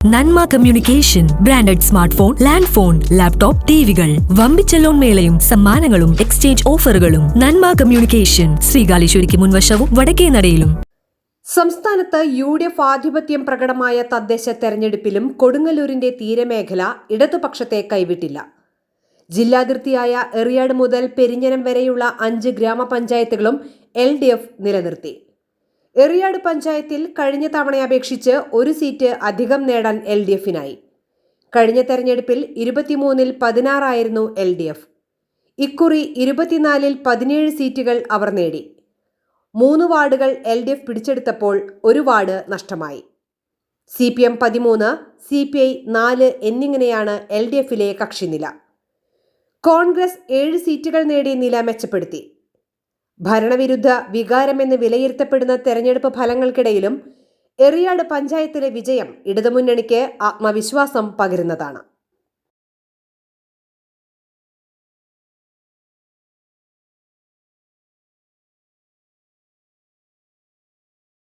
Nanma communication branded smart phone land phone laptop ടിവികൾ. വമ്പിച്ച loan മേളയും സമ്മാനങ്ങളും exchange ഓഫറുകളും. നന്മ കമ്മ്യൂണിക്കേഷൻ ശ്രീകാലേശ്വരിക്ക് മുൻവശവും വടക്കേ നടയിലും. സംസ്ഥാനത്ത് യു ഡി എഫ് ആധിപത്യം പ്രകടമായ തദ്ദേശ തെരഞ്ഞെടുപ്പിലും കൊടുങ്ങല്ലൂരിന്റെ തീരമേഖല ഇടതുപക്ഷത്തെ കൈവിട്ടില്ല. ജില്ലാതിർത്തിയായ എറിയാട് മുതൽ പെരിഞ്ഞനം വരെയുള്ള അഞ്ച് ഗ്രാമപഞ്ചായത്തുകളും എൽ ഡി എഫ് നിലനിർത്തി. എറിയാട് പഞ്ചായത്തിൽ കഴിഞ്ഞ തവണയെ അപേക്ഷിച്ച് ഒരു സീറ്റ് അധികം നേടാൻ എൽ ഡി എഫിനായി കഴിഞ്ഞ തെരഞ്ഞെടുപ്പിൽ ഇരുപത്തിമൂന്നിൽ പതിനാറായിരുന്നു എൽ ഡി എഫ് ഇക്കുറി ഇരുപത്തിനാലിൽ പതിനേഴ് സീറ്റുകൾ അവർ നേടി. മൂന്ന് വാർഡുകൾ എൽ ഡി എഫ് പിടിച്ചെടുത്തപ്പോൾ ഒരു വാർഡ് നഷ്ടമായി. സി പി എം പതിമൂന്ന് സി പി ഐ നാല് എന്നിങ്ങനെയാണ് എൽ ഡി എഫിലെ കക്ഷിനില. കോൺഗ്രസ് ഏഴ് സീറ്റുകൾ നേടി നില മെച്ചപ്പെടുത്തി. ഭരണവിരുദ്ധ വികാരമെന്ന് വിലയിരുത്തപ്പെടുന്ന തെരഞ്ഞെടുപ്പ് ഫലങ്ങൾക്കിടയിലും എറിയാട് പഞ്ചായത്തിലെ വിജയം ഇടതുമുന്നണിക്ക് ആത്മവിശ്വാസം പകരുന്നതാണ്